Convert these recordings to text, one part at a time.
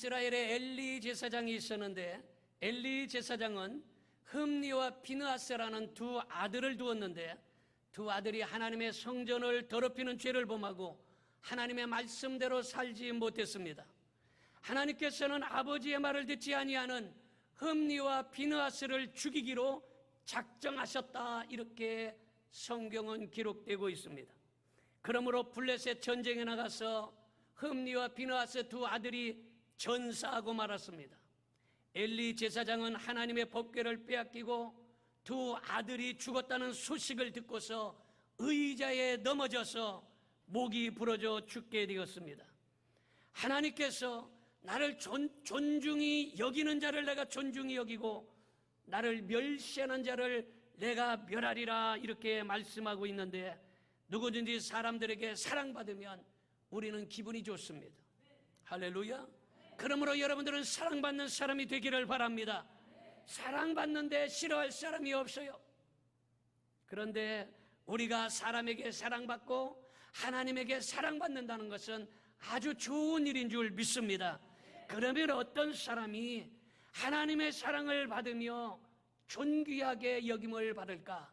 이스라엘에 엘리 제사장이 있었는데 엘리 제사장은 흠니와 비느하스라는 두 아들을 두었는데 두 아들이 하나님의 성전을 더럽히는 죄를 범하고 하나님의 말씀대로 살지 못했습니다. 하나님께서는 아버지의 말을 듣지 아니하는 흠니와 비느하스를 죽이기로 작정하셨다 이렇게 성경은 기록되고 있습니다. 그러므로 블레셋 전쟁에 나가서 흠니와 비느하스 두 아들이 전사하고 말았습니다. 엘리 제사장은 하나님의 법궤를 빼앗기고 두 아들이 죽었다는 소식을 듣고서 의자에 넘어져서 목이 부러져 죽게 되었습니다. 하나님께서 나를 존, 존중히 여기는 자를 내가 존중히 여기고 나를 멸시하는 자를 내가 멸하리라 이렇게 말씀하고 있는데 누구든지 사람들에게 사랑받으면 우리는 기분이 좋습니다. 할렐루야. 그러므로 여러분들은 사랑받는 사람이 되기를 바랍니다. 사랑받는데 싫어할 사람이 없어요. 그런데 우리가 사람에게 사랑받고 하나님에게 사랑받는다는 것은 아주 좋은 일인 줄 믿습니다. 그러면 어떤 사람이 하나님의 사랑을 받으며 존귀하게 여김을 받을까?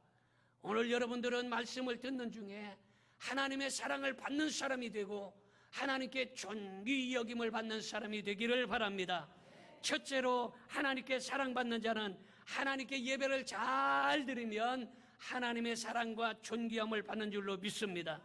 오늘 여러분들은 말씀을 듣는 중에 하나님의 사랑을 받는 사람이 되고 하나님께 존귀 여김을 받는 사람이 되기를 바랍니다. 첫째로 하나님께 사랑받는 자는 하나님께 예배를 잘 드리면 하나님의 사랑과 존귀함을 받는 줄로 믿습니다.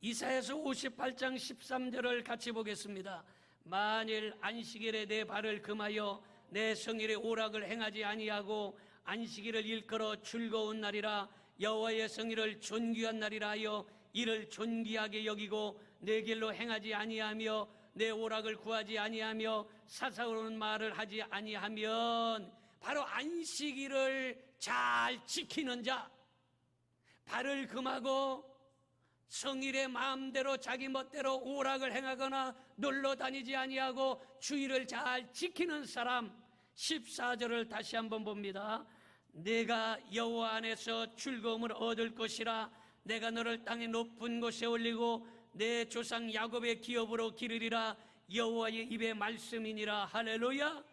이사에서 58장 13절을 같이 보겠습니다. 만일 안식일에 내 발을 금하여 내 성일의 오락을 행하지 아니하고 안식일을 일컬어 즐거운 날이라 여호와의 성일을 존귀한 날이라 하여 이를 존귀하게 여기고 내 길로 행하지 아니하며 내 오락을 구하지 아니하며 사사로운 말을 하지 아니하면 바로 안식일을 잘 지키는 자 발을 금하고 성일의 마음대로 자기 멋대로 오락을 행하거나 놀러 다니지 아니하고 주의를 잘 지키는 사람 14절을 다시 한번 봅니다. 내가 여호와 안에서 즐거움을 얻을 것이라 내가 너를 땅의 높은 곳에 올리고 내 조상 야곱의 기업으로 기르리라. 여호와의 입의 말씀이니라. 할렐루야.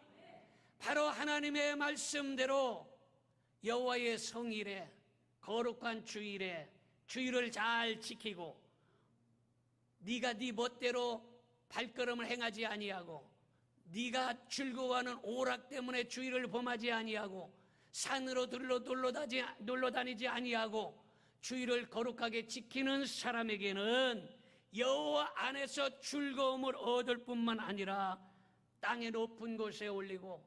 바로 하나님의 말씀대로 여호와의 성일에 거룩한 주일에 주의를 잘 지키고 네가 네 멋대로 발걸음을 행하지 아니하고 네가 즐거워하는 오락 때문에 주의를 범하지 아니하고 산으로 들러 놀러 다니지 아니하고 주의를 거룩하게 지키는 사람에게는 여호와 안에서 즐거움을 얻을 뿐만 아니라 땅의 높은 곳에 올리고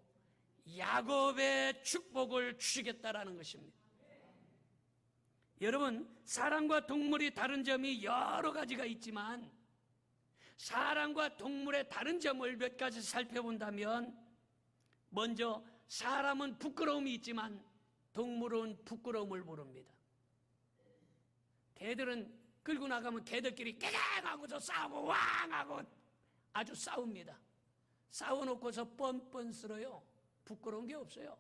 야곱의 축복을 주시겠다라는 것입니다. 여러분, 사람과 동물이 다른 점이 여러 가지가 있지만 사람과 동물의 다른 점을 몇 가지 살펴본다면 먼저 사람은 부끄러움이 있지만 동물은 부끄러움을 모릅니다. 개들은 끌고 나가면 개들끼리 깨갱하고서 싸우고 왕하고 아주 싸웁니다. 싸워놓고서 뻔뻔스러요. 부끄러운 게 없어요.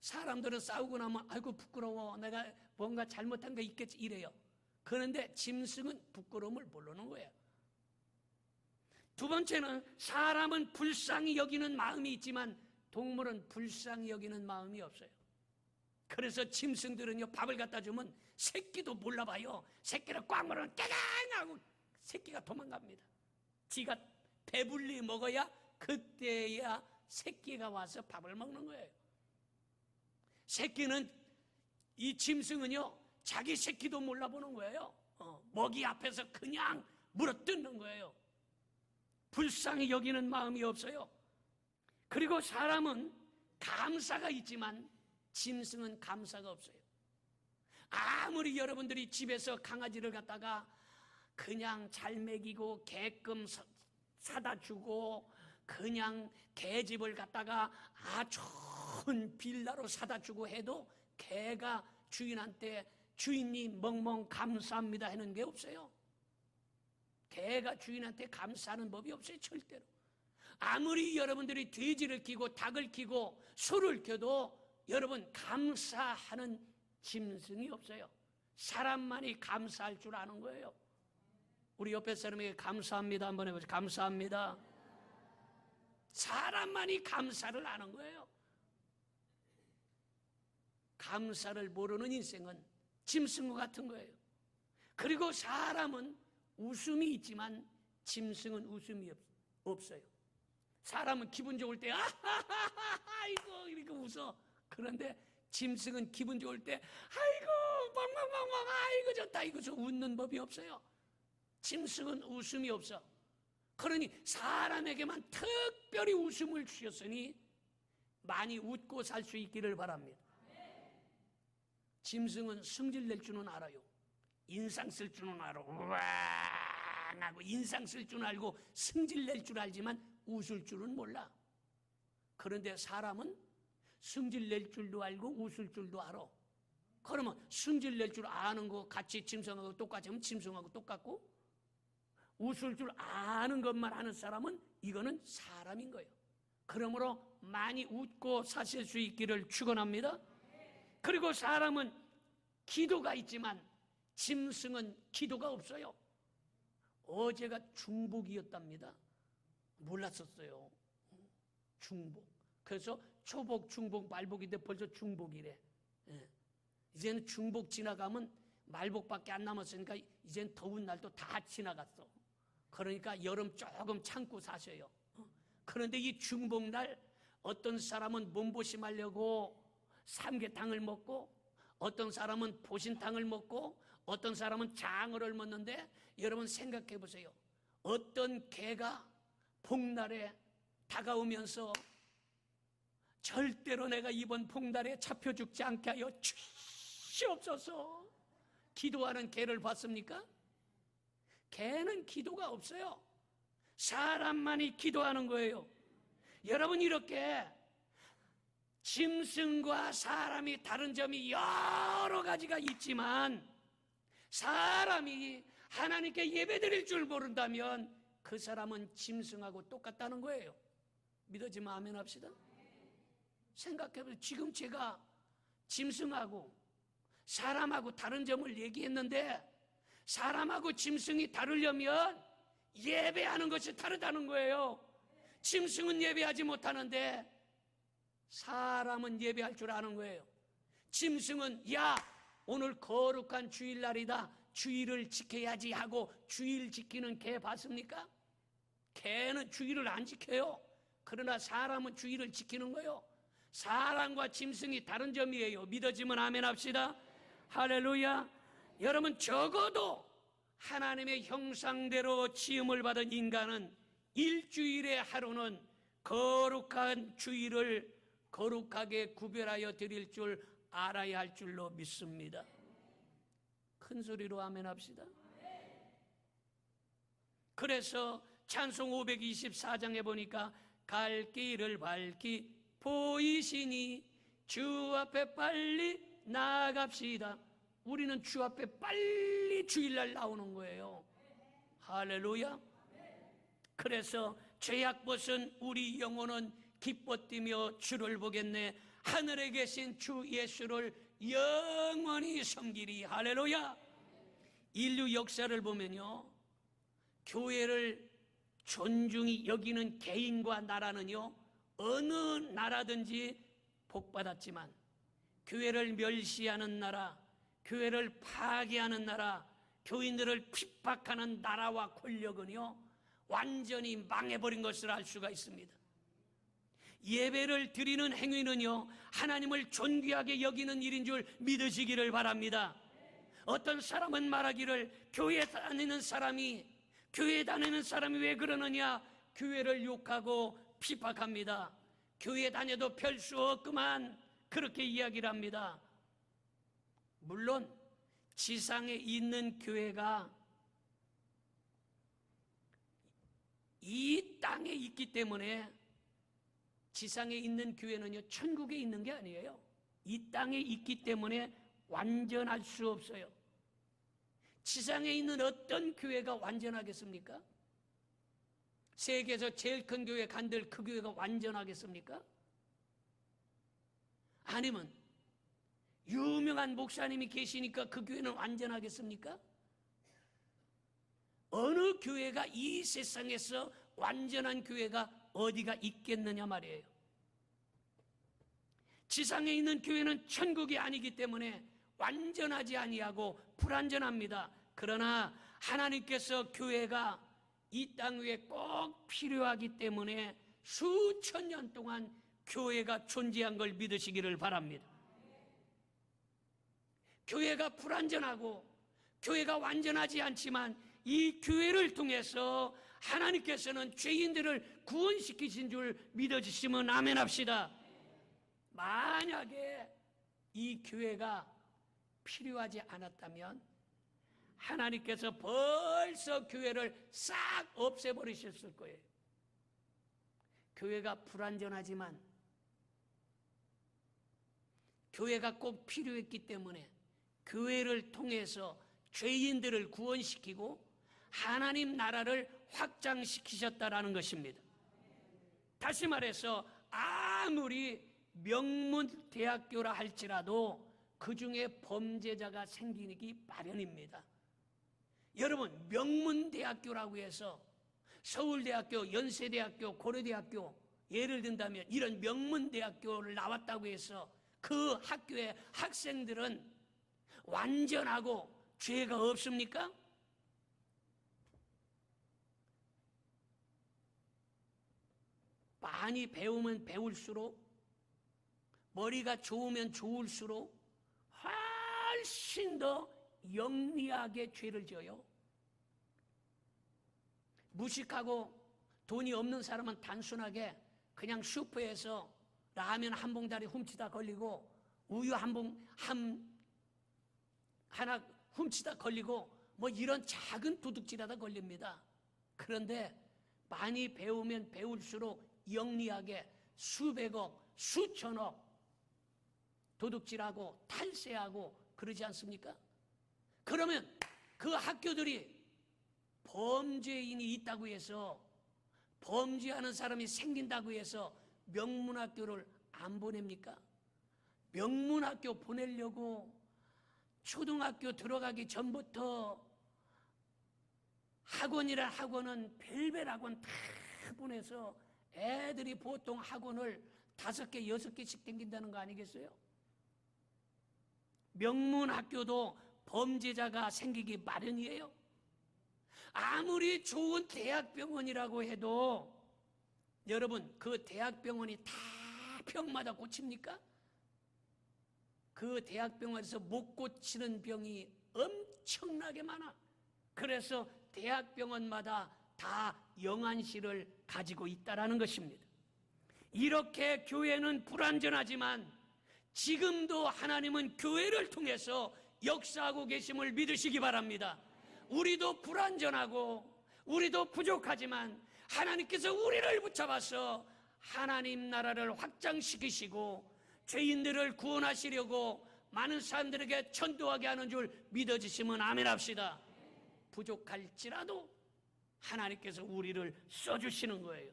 사람들은 싸우고 나면 아이고 부끄러워 내가 뭔가 잘못한 거 있겠지 이래요. 그런데 짐승은 부끄러움을 모르는 거예요. 두 번째는 사람은 불쌍히 여기는 마음이 있지만 동물은 불쌍히 여기는 마음이 없어요. 그래서 짐승들은요 밥을 갖다 주면 새끼도 몰라봐요. 새끼를 꽉 물으면 깨갱 하고 새끼가 도망갑니다. 지가 배불리 먹어야 그때야 새끼가 와서 밥을 먹는 거예요. 새끼는 이 짐승은요 자기 새끼도 몰라보는 거예요. 어, 먹이 앞에서 그냥 물어뜯는 거예요. 불쌍히 여기는 마음이 없어요. 그리고 사람은 감사가 있지만 짐승은 감사가 없어요. 아무리 여러분들이 집에서 강아지를 갖다가 그냥 잘 먹이고 개끔 사다 주고 그냥 개집을 갖다가 아주 큰 빌라로 사다 주고 해도 개가 주인한테 주인이 멍멍 감사합니다 하는 게 없어요. 개가 주인한테 감사하는 법이 없어요, 절대로. 아무리 여러분들이 돼지를 키고 닭을 키고 소를 켜도 여러분 감사하는 짐승이 없어요. 사람만이 감사할 줄 아는 거예요. 우리 옆에 사람에게 감사합니다 한번 해보죠. 감사합니다. 사람만이 감사를 하는 거예요. 감사를 모르는 인생은 짐승과 같은 거예요. 그리고 사람은 웃음이 있지만 짐승은 웃음이 없, 없어요. 사람은 기분 좋을 때 아이고 이렇게 웃어. 그런데 짐승은 기분 좋을 때 아이고 빵빵빵빵 아이고 좋다 이거 저 웃는 법이 없어요. 짐승은 웃음이 없어. 그러니 사람에게만 특별히 웃음을 주셨으니 많이 웃고 살 수 있기를 바랍니다. 짐승은 승질 낼 줄은 알아요. 인상 쓸 줄은 알아. 우왕 하고 인상 쓸 줄 알고 승질 낼 줄 알지만 웃을 줄은 몰라. 그런데 사람은 승질 낼 줄도 알고 웃을 줄도 알아. 그러면 승질 낼 줄 아는 거 같이 짐승하고 똑같이 하면 짐승하고 똑같고 웃을 줄 아는 것만 아는 사람은 이거는 사람인 거예요. 그러므로 많이 웃고 사실 수 있기를 축원합니다. 그리고 사람은 기도가 있지만 짐승은 기도가 없어요. 어제가 중복이었답니다. 몰랐었어요. 중복. 그래서 초복, 중복, 말복인데 벌써 중복이래. 예. 이제는 중복 지나가면 말복밖에 안 남았으니까 이젠 더운 날도 다 지나갔어. 그러니까 여름 조금 참고 사셔요. 어? 그런데 이 중복 날 어떤 사람은 몸보심하려고 삼계탕을 먹고 어떤 사람은 보신탕을 먹고 어떤 사람은 장어를 먹는데 여러분 생각해 보세요. 어떤 개가 복날에 다가오면서 절대로 내가 이번 복날에 잡혀 죽지 않게 하여 주시옵소서 기도하는 개를 봤습니까? 개는 기도가 없어요. 사람만이 기도하는 거예요. 여러분 이렇게 짐승과 사람이 다른 점이 여러 가지가 있지만 사람이 하나님께 예배드릴 줄 모른다면 그 사람은 짐승하고 똑같다는 거예요. 믿어지면 아멘 합시다. 생각해보세요. 지금 제가 짐승하고 사람하고 다른 점을 얘기했는데 사람하고 짐승이 다르려면 예배하는 것이 다르다는 거예요. 짐승은 예배하지 못하는데 사람은 예배할 줄 아는 거예요. 짐승은 야 오늘 거룩한 주일날이다. 주일을 지켜야지 하고 주일 지키는 개 봤습니까? 개는 주일을 안 지켜요. 그러나 사람은 주일을 지키는 거예요. 사람과 짐승이 다른 점이에요. 믿어지면 아멘 합시다. 할렐루야. 여러분 적어도 하나님의 형상대로 지음을 받은 인간은 일주일의 하루는 거룩한 주일을 거룩하게 구별하여 드릴 줄 알아야 할 줄로 믿습니다. 큰 소리로 아멘 합시다. 그래서 찬송 524장에 보니까 갈 길을 밝히 보이시니 주 앞에 빨리 나갑시다. 우리는 주 앞에 빨리 주일날 나오는 거예요. 할렐루야. 그래서 죄악 벗은 우리 영혼은 기뻐 뛰며 주를 보겠네. 하늘에 계신 주 예수를 영원히 섬기리. 할렐루야. 인류 역사를 보면요. 교회를 존중히 여기는 개인과 나라는요. 어느 나라든지 복받았지만 교회를 멸시하는 나라, 교회를 파괴하는 나라, 교인들을 핍박하는 나라와 권력은요. 완전히 망해버린 것을 알 수가 있습니다. 예배를 드리는 행위는요, 하나님을 존귀하게 여기는 일인 줄 믿으시기를 바랍니다. 어떤 사람은 말하기를 교회 다니는 사람이, 교회 다니는 사람이 왜 그러느냐? 교회를 욕하고 핍박합니다. 교회 다녀도 별 수 없구만. 그렇게 이야기를 합니다. 물론, 지상에 있는 교회가 이 땅에 있기 때문에 지상에 있는 교회는요, 천국에 있는 게 아니에요. 이 땅에 있기 때문에 완전할 수 없어요. 지상에 있는 어떤 교회가 완전하겠습니까? 세계에서 제일 큰 교회 간들 그 교회가 완전하겠습니까? 아니면 유명한 목사님이 계시니까 그 교회는 완전하겠습니까? 어느 교회가 이 세상에서 완전한 교회가 어디가 있겠느냐 말이에요. 지상에 있는 교회는 천국이 아니기 때문에 완전하지 아니하고 불완전합니다. 그러나 하나님께서 교회가 이 땅 위에 꼭 필요하기 때문에 수천 년 동안 교회가 존재한 걸 믿으시기를 바랍니다. 교회가 불완전하고 교회가 완전하지 않지만 이 교회를 통해서 하나님께서는 죄인들을 구원시키신 줄 믿어주시면 아멘 합시다. 만약에 이 교회가 필요하지 않았다면 하나님께서 벌써 교회를 싹 없애버리셨을 거예요. 교회가 불완전하지만 교회가 꼭 필요했기 때문에 교회를 통해서 죄인들을 구원시키고 하나님 나라를 확장시키셨다라는 것입니다. 다시 말해서 아무리 명문 대학교라 할지라도 그 중에 범죄자가 생기기 마련입니다. 여러분 명문 대학교라고 해서 서울대학교, 연세대학교, 고려대학교 예를 든다면 이런 명문 대학교를 나왔다고 해서 그 학교의 학생들은 완전하고 죄가 없습니까? 많이 배우면 배울수록 머리가 좋으면 좋을수록 훨씬 더 영리하게 죄를 져요. 무식하고 돈이 없는 사람은 단순하게 그냥 슈퍼에서 라면 한 봉다리 훔치다 걸리고 우유 한 봉, 한, 하나 훔치다 걸리고 뭐 이런 작은 도둑질하다 걸립니다. 그런데 많이 배우면 배울수록 영리하게 수백억, 수천억 도둑질하고 탈세하고 그러지 않습니까? 그러면 그 학교들이 범죄인이 있다고 해서 범죄하는 사람이 생긴다고 해서 명문학교를 안 보냅니까? 명문학교 보내려고 초등학교 들어가기 전부터 학원이라 학원은 별별 학원 다 보내서 애들이 보통 학원을 다섯 개, 여섯 개씩 댕긴다는 거 아니겠어요? 명문학교도 범죄자가 생기기 마련이에요. 아무리 좋은 대학병원이라고 해도 여러분 그 대학병원이 다 병마다 고칩니까? 그 대학병원에서 못 고치는 병이 엄청나게 많아. 그래서 대학병원마다 다 영안실을 가지고 있다라는 것입니다. 이렇게 교회는 불완전하지만 지금도 하나님은 교회를 통해서 역사하고 계심을 믿으시기 바랍니다. 우리도 불완전하고 우리도 부족하지만 하나님께서 우리를 붙잡아서 하나님 나라를 확장시키시고 죄인들을 구원하시려고 많은 사람들에게 전도하게 하는 줄 믿어지시면 아멘 합시다. 부족할지라도 하나님께서 우리를 써주시는 거예요.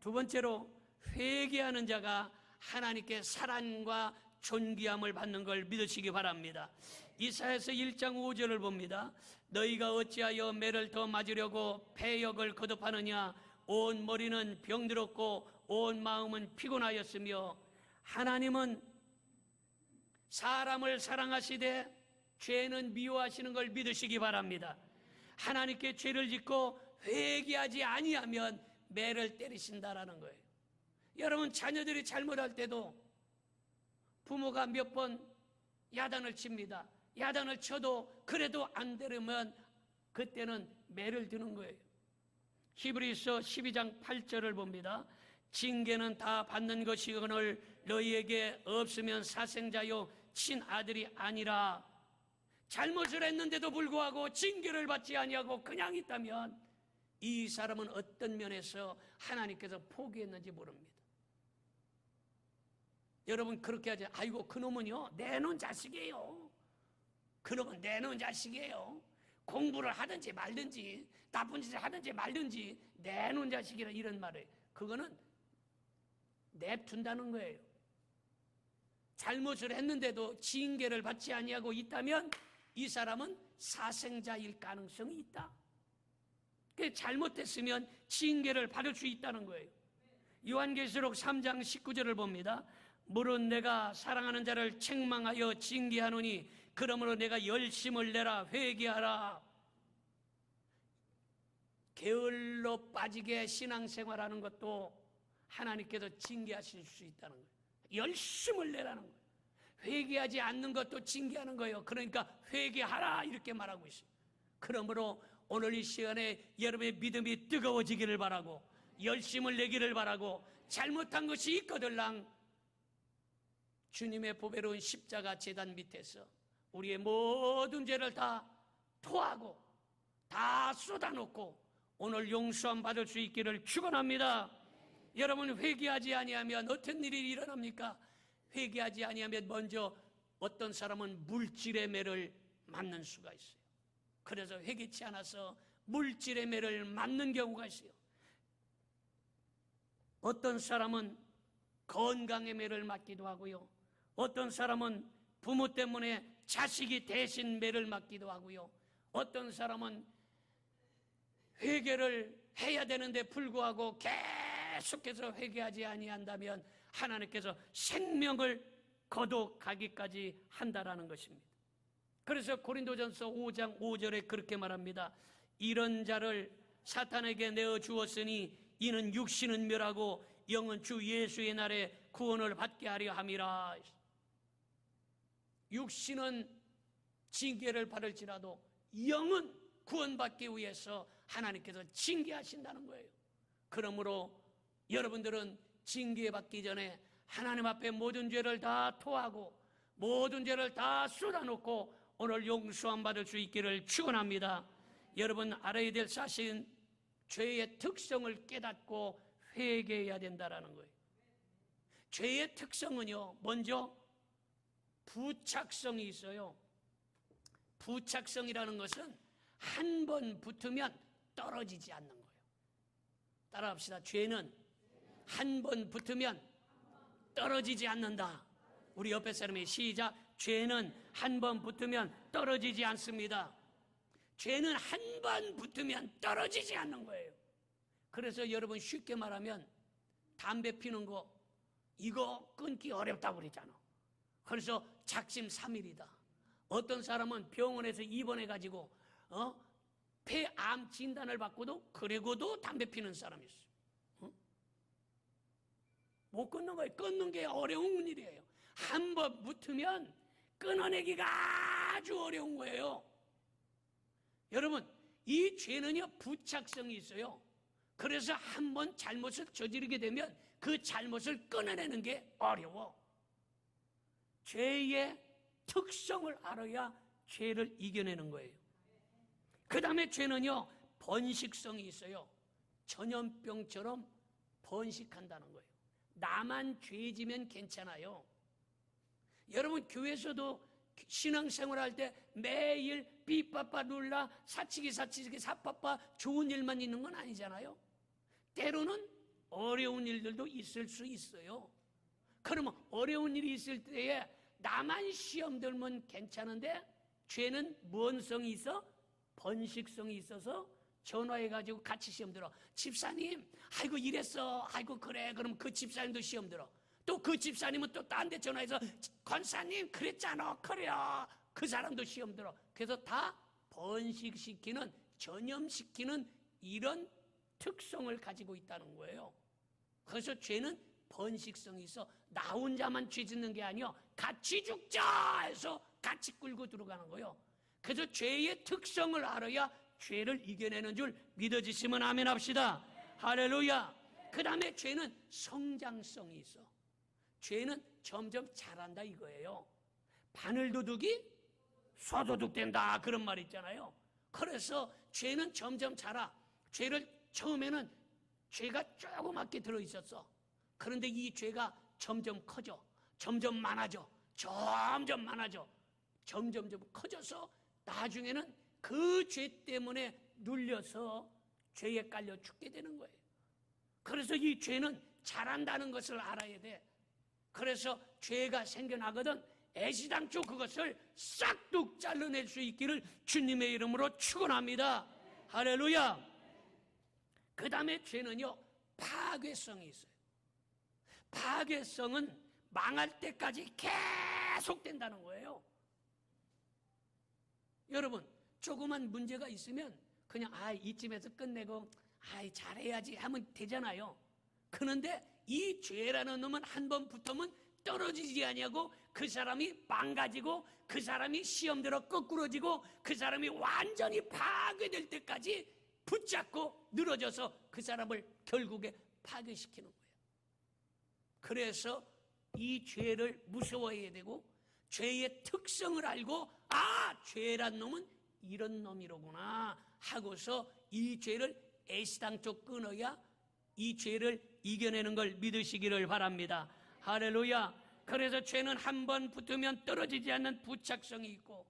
두 번째로 회개하는 자가 하나님께 사랑과 존귀함을 받는 걸 믿으시기 바랍니다. 이사에서 1장 5절을 봅니다. 너희가 어찌하여 매를 더 맞으려고 폐역을 거듭하느냐 온 머리는 병들었고 온 마음은 피곤하였으며 하나님은 사람을 사랑하시되 죄는 미워하시는 걸 믿으시기 바랍니다. 하나님께 죄를 짓고 회개하지 아니하면 매를 때리신다라는 거예요. 여러분 자녀들이 잘못할 때도 부모가 몇 번 야단을 칩니다. 야단을 쳐도 그래도 안 되려면 그때는 매를 드는 거예요. 히브리서 12장 8절을 봅니다. 징계는 다 받는 것이거늘 너희에게 없으면 사생자요 친아들이 아니라 잘못을 했는데도 불구하고 징계를 받지 아니하고 그냥 있다면 이 사람은 어떤 면에서 하나님께서 포기했는지 모릅니다. 여러분 그렇게 하지 아이고 그놈은요 내놓은 자식이에요. 그놈은 내놓은 자식이에요. 공부를 하든지 말든지 나쁜 짓을 하든지 말든지 내놓은 자식이라 이런 말을 그거는 냅둔다는 거예요. 잘못을 했는데도 징계를 받지 아니하고 있다면 이 사람은 사생자일 가능성이 있다. 그 잘못했으면 징계를 받을 수 있다는 거예요. 요한계시록 3장 19절을 봅니다. 물은 내가 사랑하는 자를 책망하여 징계하노니 그러므로 내가 열심을 내라 회개하라. 게을러 빠지게 신앙생활하는 것도 하나님께서 징계하실 수 있다는 거예요. 열심을 내라는 거예요. 회개하지 않는 것도 징계하는 거예요. 그러니까 회개하라 이렇게 말하고 있어요. 그러므로 오늘 이 시간에 여러분의 믿음이 뜨거워지기를 바라고 열심을 내기를 바라고 잘못한 것이 있거들랑 주님의 보배로운 십자가 재단 밑에서 우리의 모든 죄를 다 토하고 다 쏟아놓고 오늘 용서함 받을 수 있기를 축원합니다. 여러분 회개하지 아니하면 어떤 일이 일어납니까? 회개하지 아니하면 먼저 어떤 사람은 물질의 매를 맞는 수가 있어요. 그래서 회개치 않아서 물질의 매를 맞는 경우가 있어요. 어떤 사람은 건강의 매를 맞기도 하고요. 어떤 사람은 부모 때문에 자식이 대신 매를 맞기도 하고요. 어떤 사람은 회개를 해야 되는데 불구하고 계속해서 회개하지 아니한다면 하나님께서 생명을 거둬가기까지 한다라는 것입니다. 그래서 고린도전서 5장 5절에 그렇게 말합니다. 이런 자를 사탄에게 내어 주었으니 이는 육신은 멸하고 영은 주 예수의 날에 구원을 받게 하려 함이라. 육신은 징계를 받을지라도 영은 구원받기 위해서 하나님께서 징계하신다는 거예요. 그러므로 여러분들은 징계받기 전에 하나님 앞에 모든 죄를 다 토하고 모든 죄를 다 쏟아놓고 오늘 용서함 받을 수 있기를 축원합니다. 여러분 알아야 될 사실은 죄의 특성을 깨닫고 회개해야 된다라는 거예요. 죄의 특성은요, 먼저 부착성이 있어요. 부착성이라는 것은 한 번 붙으면 떨어지지 않는 거예요. 따라합시다. 죄는 한 번 붙으면 떨어지지 않는다. 우리 옆에 사람이 시작. 죄는 한 번 붙으면 떨어지지 않습니다. 죄는 한 번 붙으면 떨어지지 않는 거예요. 그래서 여러분 쉽게 말하면 담배 피는 거 이거 끊기 어렵다고 그러잖아. 그래서 작심 삼일이다. 어떤 사람은 병원에서 입원해 가지고 어? 폐암 진단을 받고도 그리고도 담배 피는 사람이 있어. 어? 못 끊는 거예요. 끊는 게 어려운 일이에요. 한 번 붙으면 끊어내기가 아주 어려운 거예요. 여러분, 이 죄는요, 부착성이 있어요. 그래서 한 번 잘못을 저지르게 되면 그 잘못을 끊어내는 게 어려워. 죄의 특성을 알아야 죄를 이겨내는 거예요. 그 다음에 죄는요, 번식성이 있어요. 전염병처럼 번식한다는 거예요. 나만 죄지면 괜찮아요. 여러분, 교회에서도 신앙생활 할 때 매일 삐빠빠 눌라 사치기 사치기 사빠빠 좋은 일만 있는 건 아니잖아요. 때로는 어려운 일들도 있을 수 있어요. 그러면 어려운 일이 있을 때에 나만 시험 들면 괜찮은데 죄는 무언 성이 있어? 번식성이 있어서 전화해가지고 같이 시험 들어. 집사님, 아이고 이랬어. 아이고 그래. 그럼 그 집사님도 시험 들어. 또 그 집사님은 또 딴 데 전화해서 권사님 그랬잖아. 그래요. 그 사람도 시험 들어. 그래서 다 번식시키는 전염시키는 이런 특성을 가지고 있다는 거예요. 그래서 죄는 번식성이 있어 나 혼자만 죄 짓는 게 아니요 같이 죽자 해서 같이 끌고 들어가는 거예요. 그래서 죄의 특성을 알아야 죄를 이겨내는 줄 믿어지시면 아멘 합시다. 할렐루야. 그 다음에 죄는 성장성이 있어. 죄는 점점 자란다 이거예요. 바늘도둑이 소도둑 된다 그런 말 있잖아요. 그래서 죄는 점점 자라. 죄를 처음에는 죄가 조그맣게 들어 있었어. 그런데 이 죄가 점점 커져. 점점 많아져. 점점 많아져. 점점점 커져서 나중에는 그 죄 때문에 눌려서 죄에 깔려 죽게 되는 거예요. 그래서 이 죄는 자란다는 것을 알아야 돼. 그래서 죄가 생겨나거든 애시당초 그것을 싹둑 잘라낼 수 있기를 주님의 이름으로 축원합니다. 할렐루야. 그 다음에 죄는요, 파괴성이 있어요. 파괴성은 망할 때까지 계속된다는 거예요. 여러분, 조그만 문제가 있으면 그냥 아, 이쯤에서 끝내고 아, 잘해야지 하면 되잖아요. 그런데 이 죄라는 놈은 한 번 붙으면 떨어지지 아니하고 그 사람이 망가지고 그 사람이 시험대로 거꾸러지고 그 사람이 완전히 파괴될 때까지 붙잡고 늘어져서 그 사람을 결국에 파괴시키는 거예요. 그래서 이 죄를 무서워해야 되고 죄의 특성을 알고 아 죄란 놈은 이런 놈이로구나 하고서 이 죄를 애시당초 끊어야 이 죄를 이겨내는 걸 믿으시기를 바랍니다. 할렐루야. 그래서 죄는 한 번 붙으면 떨어지지 않는 부착성이 있고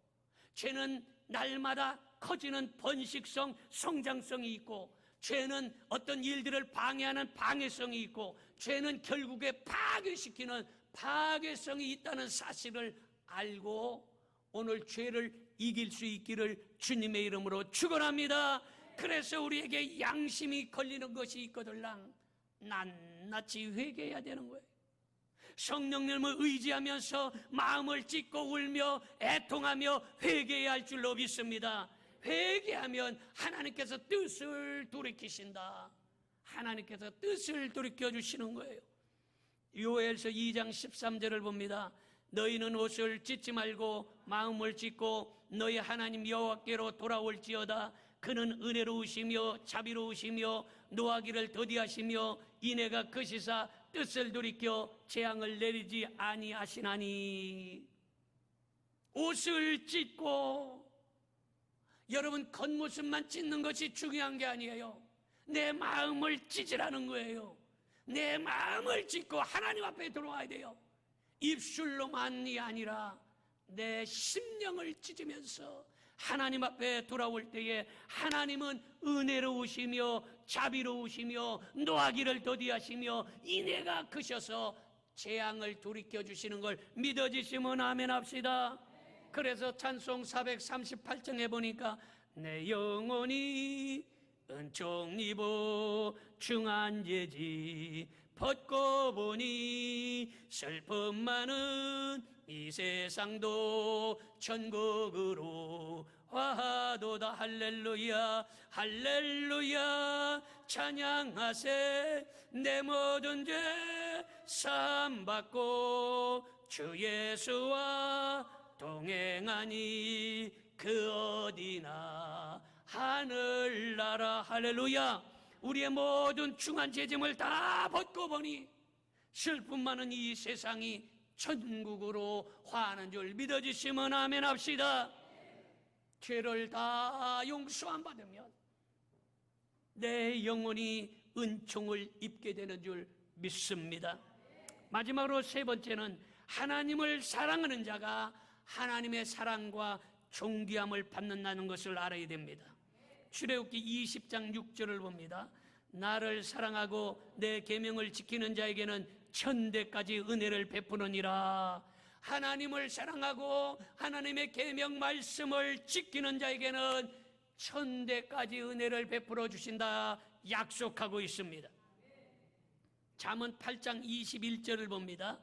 죄는 날마다 커지는 번식성, 성장성이 있고 죄는 어떤 일들을 방해하는 방해성이 있고 죄는 결국에 파괴시키는 파괴성이 있다는 사실을 알고 오늘 죄를 이길 수 있기를 주님의 이름으로 축원합니다. 그래서 우리에게 양심이 걸리는 것이 있거들랑 낱낱이 회개해야 되는 거예요. 성령님을 의지하면서 마음을 찢고 울며 애통하며 회개해야 할 줄로 믿습니다. 회개하면 하나님께서 뜻을 돌이키신다. 하나님께서 뜻을 돌이켜 주시는 거예요. 요엘서 2장 13절을 봅니다. 너희는 옷을 찢지 말고 마음을 찢고 너희 하나님 여호와께로 돌아올지어다. 그는 은혜로우시며 자비로우시며 노하기를 더디하시며 이내가 그시사 뜻을 돌이켜 재앙을 내리지 아니하시나니 옷을 찢고 여러분 겉모습만 찢는 것이 중요한 게 아니에요. 내 마음을 찢으라는 거예요. 내 마음을 찢고 하나님 앞에 들어와야 돼요. 입술로만이 아니라 내 심령을 찢으면서 하나님 앞에 돌아올 때에 하나님은 은혜로우시며 자비로우시며 노하기를 더디하시며 인애가 크셔서 재앙을 돌이켜 주시는 걸 믿어지시면 아멘 합시다. 그래서 찬송 438장에 보니까 내 영혼이 은총 입어 중한 예지 벗고 보니 슬픔 많은 이 세상도 천국으로 화하도다. 할렐루야 할렐루야. 찬양하세. 내 모든 죄 사함받고 주 예수와 동행하니 그 어디나 하늘나라. 할렐루야. 우리의 모든 중한 죄짐을 다 벗고 보니 슬픔 많은 이 세상이 천국으로 화하는 줄 믿어주시면 아멘 합시다. 죄를 다 용서 안 받으면 내 영혼이 은총을 입게 되는 줄 믿습니다. 마지막으로 세 번째는 하나님을 사랑하는 자가 하나님의 사랑과 존귀함을 받는다는 것을 알아야 됩니다 출애굽기 20장 6절을 봅니다. 나를 사랑하고 내 계명을 지키는 자에게는 천대까지 은혜를 베푸느니라. 하나님을 사랑하고 하나님의 계명 말씀을 지키는 자에게는 천대까지 은혜를 베풀어 주신다 약속하고 있습니다. 잠언 8장 21절을 봅니다.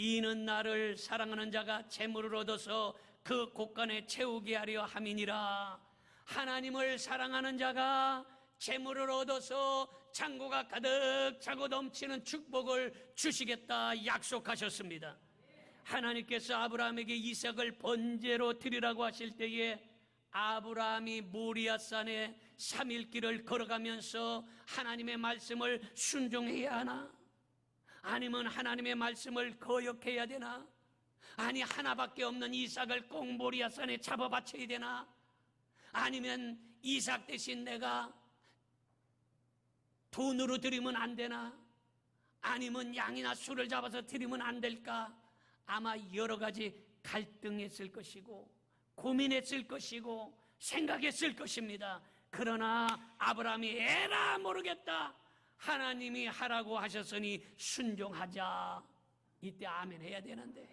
이는 나를 사랑하는 자가 재물을 얻어서 그 곳간에 채우게 하려 함이니라. 하나님을 사랑하는 자가 재물을 얻어서 창고가 가득 차고 넘치는 축복을 주시겠다 약속하셨습니다. 하나님께서 아브라함에게 이삭을 번제로 드리라고 하실 때에 아브라함이 모리아산에 3일 길을 걸어가면서 하나님의 말씀을 순종해야 하나? 아니면 하나님의 말씀을 거역해야 되나? 아니 하나밖에 없는 이삭을 꼭 모리아 산에 잡아 바쳐야 되나? 아니면 이삭 대신 내가 돈으로 드리면 안 되나? 아니면 양이나 술을 잡아서 드리면 안 될까? 아마 여러 가지 갈등했을 것이고 고민했을 것이고 생각했을 것입니다. 그러나 아브라함이 에라 모르겠다. 하나님이 하라고 하셨으니 순종하자. 이때 아멘 해야 되는데.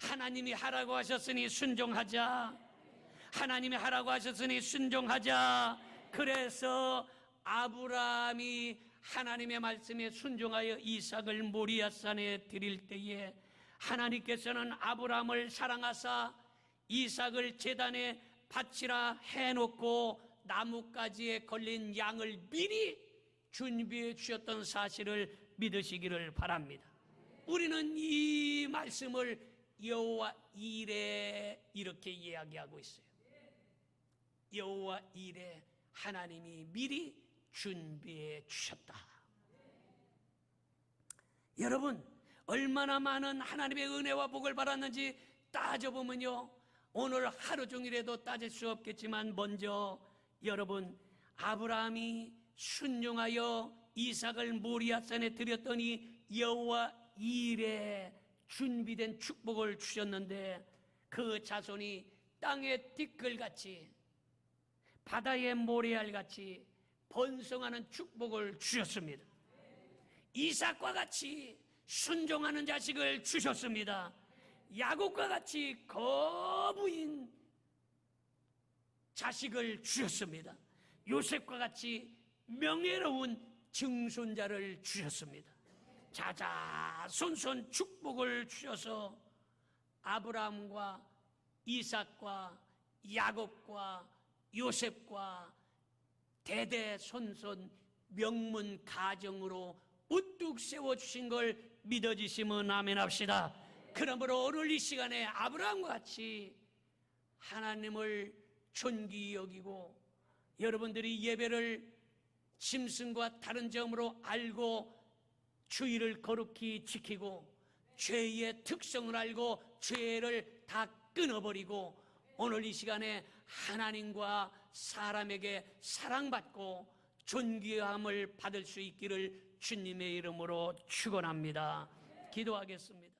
하나님이 하라고 하셨으니 순종하자. 하나님이 하라고 하셨으니 순종하자. 그래서 아브라함이 하나님의 말씀에 순종하여 이삭을 모리아산에 드릴 때에 하나님께서는 아브라함을 사랑하사 이삭을 제단에 바치라 해놓고 나뭇가지에 걸린 양을 미리 준비해 주셨던 사실을 믿으시기를 바랍니다. 우리는 이 말씀을 여호와 일에 이렇게 이야기하고 있어요. 여호와 일에 하나님이 미리 준비해 주셨다. 여러분 얼마나 많은 하나님의 은혜와 복을 받았는지 따져보면요 오늘 하루 종일에도 따질 수 없겠지만 먼저 여러분 아브라함이 순종하여 이삭을 모리아산에 드렸더니 여호와 일에 준비된 축복을 주셨는데 그 자손이 땅의 티끌같이 바다의 모래알같이 번성하는 축복을 주셨습니다. 이삭과 같이 순종하는 자식을 주셨습니다. 야곱과 같이 거부인 자식을 주셨습니다. 요셉과 같이 명예로운 증손자를 주셨습니다. 자자손손 축복을 주셔서 아브라함과 이삭과 야곱과 요셉과 대대손손 명문 가정으로 우뚝 세워주신 걸 믿어지시면 아멘 합시다. 그러므로 오늘 이 시간에 아브라함과 같이 하나님을 존귀 여기고 여러분들이 예배를 짐승과 다른 점으로 알고 주의를 거룩히 지키고 죄의 특성을 알고 죄를 다 끊어버리고 오늘 이 시간에 하나님과 사람에게 사랑받고 존귀함을 받을 수 있기를 주님의 이름으로 축원합니다. 기도하겠습니다.